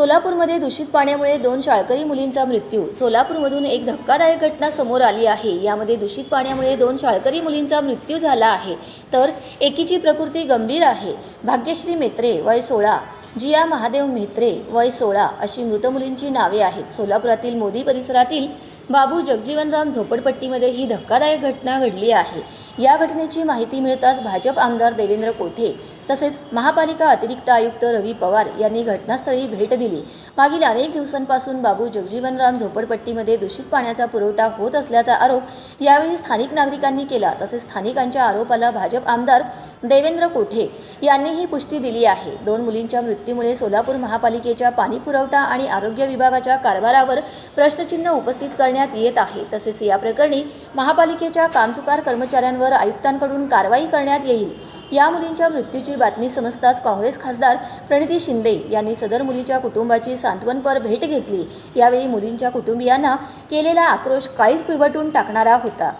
सोलापूरमध्ये दूषित पाण्यामुळे दोन शाळकरी मुलींचा मृत्यू. सोलापूरमधून एक धक्कादायक घटना समोर आली आहे. यामध्ये दूषित पाण्यामुळे दोन शाळकरी मुलींचा मृत्यू झाला आहे. तर एकीची प्रकृती गंभीर आहे. भाग्यश्री मेत्रे वय सोळा. जिया महादेव मेत्रे वय सोळा अशी मृत मुलींची नावे आहेत. सोलापुरातील मोदी परिसरातील बाबू जगजीवनराम झोपडपट्टीमध्ये ही धक्कादायक घटना घडली आहे. या घटनेची माहिती मिळताच भाजप आमदार देवेंद्र कोठे तसेच महापालिका अतिरिक्त आयुक्त रवी पवार यांनी घटनास्थळी भेट दिली. मागील अनेक दिवसांपासून बाबू जगजीवनराम झोपडपट्टीमध्ये दूषित पाण्याचा पुरवठा होत असल्याचा आरोप यावेळी स्थानिक नागरिकांनी केला. तसेच स्थानिकांच्या आरोपाला भाजप आमदार देवेंद्र कोठे यांनीही पुष्टी दिली आहे. दोन मुलींच्या मृत्यूमुळे सोलापूर महापालिकेच्या पाणी पुरवठा आणि आरोग्य विभागाच्या कारभारावर प्रश्नचिन्ह उपस्थित करण्यात येत आहे. तसेच या प्रकरणी महापालिकेच्या कामचुकार कर्मचाऱ्यांवर मुलींवर आयुक्तांकडून कारवाई करण्यात येईल. या मुलींच्या मृत्यूची बातमी समजताच काँग्रेस खासदार प्रणिती शिंदे यांनी सदर मुलीच्या कुटुंबाची सांत्वनपर भेट घेतली. यावेळी मुलींच्या कुटुंबियांना केलेला आक्रोश काहीच पिळवटून टाकणारा होता.